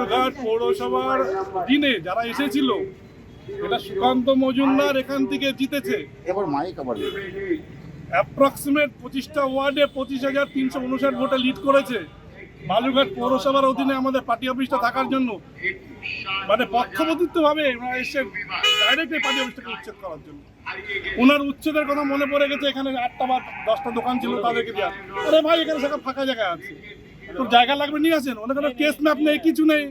বালুরঘাট পৌরসভার দিনে যারা এসেছিল এটা সুকান্ত মজুমদার এখান থেকে জিতেছে। এবার মাইক আবার অ্যাপ্রক্সিমেট পঁচিশটা ওয়ার্ডে পঁচিশ হাজার তিনশো উনষাট ভোটে লিড করেছে বালুরঘাট পৌরসভার অধীনে আমাদের পার্টি অফিসটা থাকার জন্য। মানে পক্ষপাতিত্ব ভাবে ওনারা এসে ডাইরেক্ট পার্টি অফিসটাকে উচ্ছেদ করার জন্য। ওনার উচ্ছেদের কথা মনে পড়ে গেছে এখানে আটটা বা দশটা দোকান ছিল তাদেরকে দেওয়া আরে ভাই এখানে সেখানে ফাঁকা জায়গা আছে। তোর জায়গা লাগবে নিয়ে আসেন। কোনো কেস ম্যাপ নেই কিছু নেই।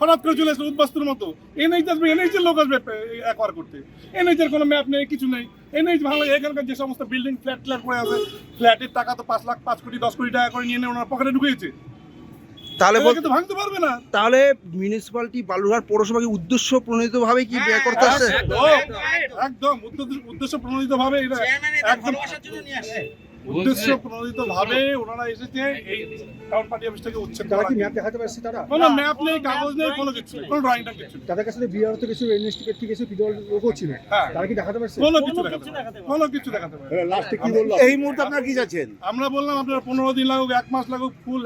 হঠাৎ করে চলে আসবে উদ্বাস্তুর মতো। এনএইচ আসবে এনএইচ এর লোক আসবে একবার করতে। এনএইচ এর কোনো ম্যাপ নেই কিছু নেই। এনএইচ ভালো এখানকার যে সমস্ত বিল্ডিং ফ্ল্যাট ফ্ল্যাট করে আছে ফ্ল্যাটের টাকা তো পাঁচ লাখ পাঁচ কোটি দশ কোটি টাকা করে নিয়ে নিয়ে ওনার পকেটে ঢুকিয়েছে তাহলে বল- এটাকে তো ভাঙতে পারবে না। তাহলে মিউনিসিপালিটি বালুরঘাট পৌরসভাকে উদ্দেশ্য প্রণোদিত ভাবে কি ব্যয় করতে আসছে একদম, উদ্দেশ্য- উদ্দেশ্য প্রণোদিত ভাবে এটা একদম উদ্দেশ্য প্রণোদিত ভাবে ওনারা এসেছে এই টাউন পার্টি অফিস থেকে উচ্ছেদ তারা কি ম্যাপ দেখাতে পারছে তারা? কোনো ম্যাপ নেই কাগজ নেই কোনো কিছু কোনো ড্রয়িংটা কিছু তাদের কাছে বিআর থেকে কিছু ইনভেস্টিগেট কিছু পিডল লোকও ছিল। হ্যাঁ। তারা কি দেখাতে পারছে? কোনো কিছু দেখাতে পারে না। কোনো কিছু দেখাতে পারে না। লাস্টে কি বলল? এই মুহূর্তে আপনারা কি যাচ্ছেন আমরা বললাম আপনার পনেরো দিন লাগুক এক মাস লাগুক ফুল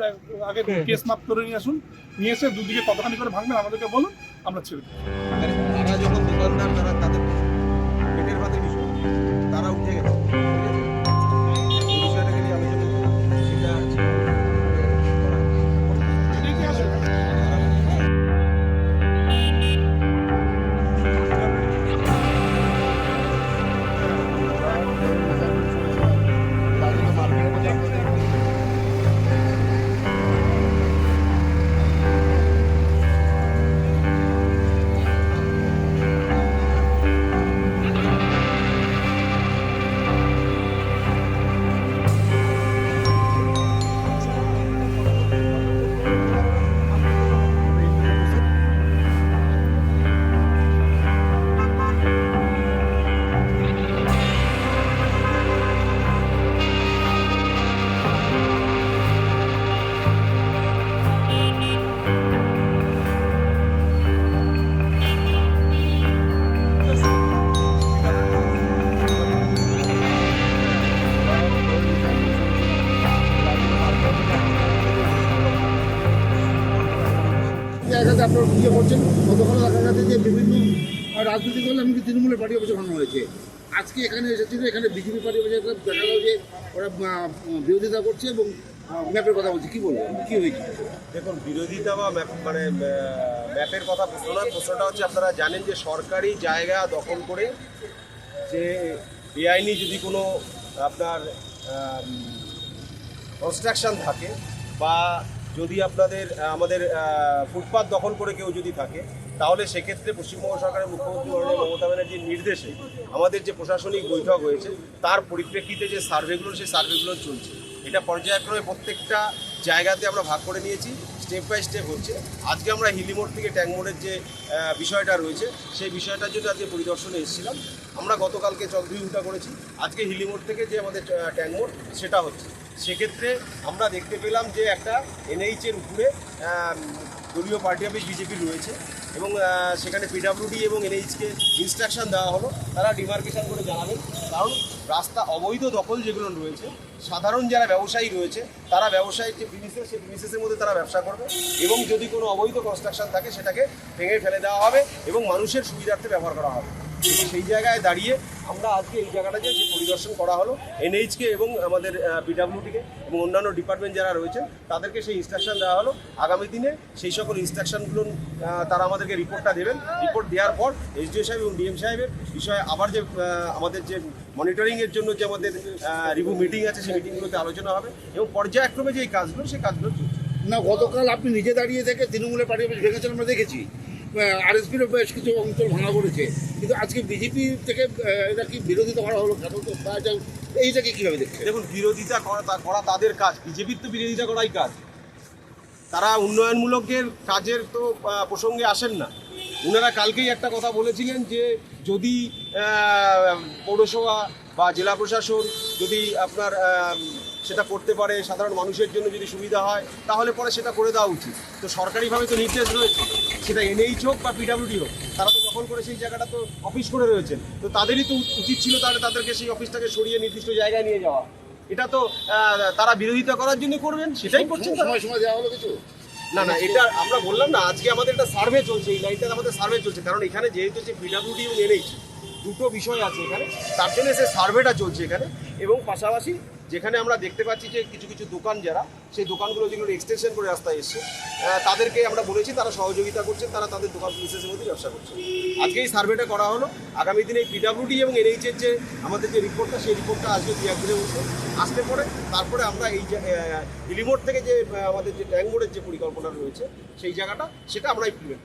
আগে কেস মাপ করে নিয়ে আসুন। নিয়ে এসে দুদিকে কতখানি করে ভাঙবেন আমাদেরকে বলুন আমরা ছেড়ে দেবো। তারা যখন দোকানদার তারা তাদের পেটের ভাতের বিষয়। তারা উঠে গেছে। জায়গাতে আপনারা বুঝে করছেন, গতকাল গেছে যে বিভিন্ন রাজনৈতিক দল এমনকি তৃণমূলের পার্টি অফিসে ভাঙা হয়েছে। আজকে এখানে এসেছিল, এখানে বিজেপি পার্টি অফিসে দেখা যে ওরা বিরোধিতা করছে এবং ম্যাপের কথা বলছে। কি বলব কি হয়েছে দেখুন, বিরোধিতা বা মানে ম্যাপের কথা নয়। প্রশ্নটা হচ্ছে, আপনারা জানেন যে সরকারি জায়গা দখল করে যে বেআইনি যদি কোনো আপনার কনস্ট্রাকশন থাকে বা যদি আপনাদের আমাদের ফুটপাত দখল করে কেউ যদি থাকে তাহলে সেক্ষেত্রে পশ্চিমবঙ্গ সরকারের মুখ্যমন্ত্রী মাননীয় মমতা ব্যানার্জির নির্দেশে আমাদের যে প্রশাসনিক বৈঠক হয়েছে তার পরিপ্রেক্ষিতে যে সার্ভেগুলো সেই সার্ভেগুলো চলছে। এটা পর্যায়ক্রমে প্রত্যেকটা জায়গাতে আমরা ভাগ করে নিয়েছি স্টেপ বাই স্টেপ হচ্ছে। আজকে আমরা হিলিমোড় থেকে ট্যাংমোড়ের যে বিষয়টা রয়েছে সেই বিষয়টার জন্য আজকে পরিদর্শনে এসেছিলাম। আমরা গতকালকে চন্দ্রী উল্টা করেছি। আজকে হিলিমোড় থেকে যে আমাদের আহ, ট্যাংমোড় সেটা হচ্ছে। সেক্ষেত্রে আমরা দেখতে পেলাম যে একটা এনএইচের উপরে দলীয় পার্টি অফিস বিজেপির রয়েছে এবং সেখানে পিডাব্লিউডি এবং এনএইচকে ইনস্ট্রাকশন দেওয়া হলো। তারা ডিমার্কেশন করে জানাবেন কারণ রাস্তা অবৈধ দখল যেগুলো রয়েছে, সাধারণ যারা ব্যবসায়ী রয়েছে, তারা ব্যবসায়িক যে প্রিমিসেস সেই প্রিমিসেসের মধ্যে তারা ব্যবসা করবে এবং যদি কোনো অবৈধ কনস্ট্রাকশন থাকে, সেটাকে ভেঙে ফেলে দেওয়া হবে এবং মানুষের সুবিধার্থে ব্যবহার করা হবে। সেই জায়গায় দাঁড়িয়ে আমরা আজকে এই জায়গাটা যে পরিদর্শন করা হলো এনএইচকে এবং আমাদের পিডাব্লিউটিকে এবং অন্যান্য ডিপার্টমেন্ট যারা রয়েছেন, তাদেরকে সেই ইনস্ট্রাকশন দেওয়া হলো। আগামী দিনে সেই সকল ইনস্ট্রাকশনগুলো তারা আমাদেরকে রিপোর্টটা দেবেন। রিপোর্ট দেওয়ার পর এসডিও সাহেব এবং ডিএম সাহেবের বিষয়ে আবার যে আমাদের যে মনিটরিংয়ের জন্য যে আমাদের রিভিউ মিটিং আছে, সেই মিটিংগুলোতে আলোচনা হবে এবং পর্যায়ক্রমে যে এই কাজগুলো সেই কাজগুলো চলছে। না, গতকাল আপনি নিজে দাঁড়িয়ে থেকে তৃণমূলের পার্টি অফিস ভেঙেছেন, আমরা দেখেছি। আরএসপির বেশ কিছু অঞ্চল ভাঙা পড়েছে। কিন্তু আজকে বিজেপি থেকে এটা কি বিরোধিতা করা হলো কেন? তো এইটাকে কীভাবে দেখছেন? দেখুন, বিরোধিতা করা করা তাদের কাজ। বিজেপির তো বিরোধিতা করাই কাজ। তারা উন্নয়নমূলকের কাজের তো প্রসঙ্গে আসেন না। ওনারা কালকেই একটা কথা বলেছিলেন যে, যদি পৌরসভা বা জেলা প্রশাসন যদি আপনার সেটা করতে পারে সাধারণ মানুষের জন্য যদি সুবিধা হয় তাহলে পরে সেটা করে দেওয়া উচিত। তো সরকারিভাবে তো নির্দেশ রয়েছে সেটা এনএইচ হোক বা পিডাব্লিউডি হোক তারা তো দখল করে সেই জায়গাটা তো অফিস করে রয়েছেন। তো তাদেরই তো উচিত ছিল তাহলে তাদেরকে সেই অফিসটাকে সরিয়ে নির্দিষ্ট জায়গায় নিয়ে যাওয়া। এটা তো তারা বিরোধিতা করার জন্য করবেন সেটাই করছেন। সময় সময় দেওয়া হলো কিছু? না না এটা আমরা বললাম না আজকে আমাদের একটা সার্ভে চলছে এই লাইনটাতে আমাদের সার্ভে চলছে কারণ এখানে যেহেতু হচ্ছে পিডাব্লিউডি এবং এনএইচ দুটো বিষয় আছে এখানে তার জন্য সে সার্ভেটা চলছে এখানে এবং পাশাপাশি যেখানে আমরা দেখতে পাচ্ছি যে কিছু কিছু দোকান যারা, সেই দোকানগুলো যেগুলো এক্সটেনশন করে রাস্তায় এসছে তাদেরকে আমরা বলেছি তারা সহযোগিতা করছেন, তারা তাদের দোকান পুলিশের মধ্যে ব্যবসা করছে। আজকে এই সার্ভেটা করা হলো, আগামী দিনে পিডাব্লিউডি এবং এনএইচের যে আমাদের যে রিপোর্টটা সেই রিপোর্টটা আসবে দু একদিনের মধ্যে আসতে পরে। তারপরে আমরা এই ইলিমোড থেকে যে আমাদের যে ট্যাঙ্ক বোর্ডের যে পরিকল্পনা রয়েছে, সেই জায়গাটা, সেটা আমরা ইমপ্লিমেন্ট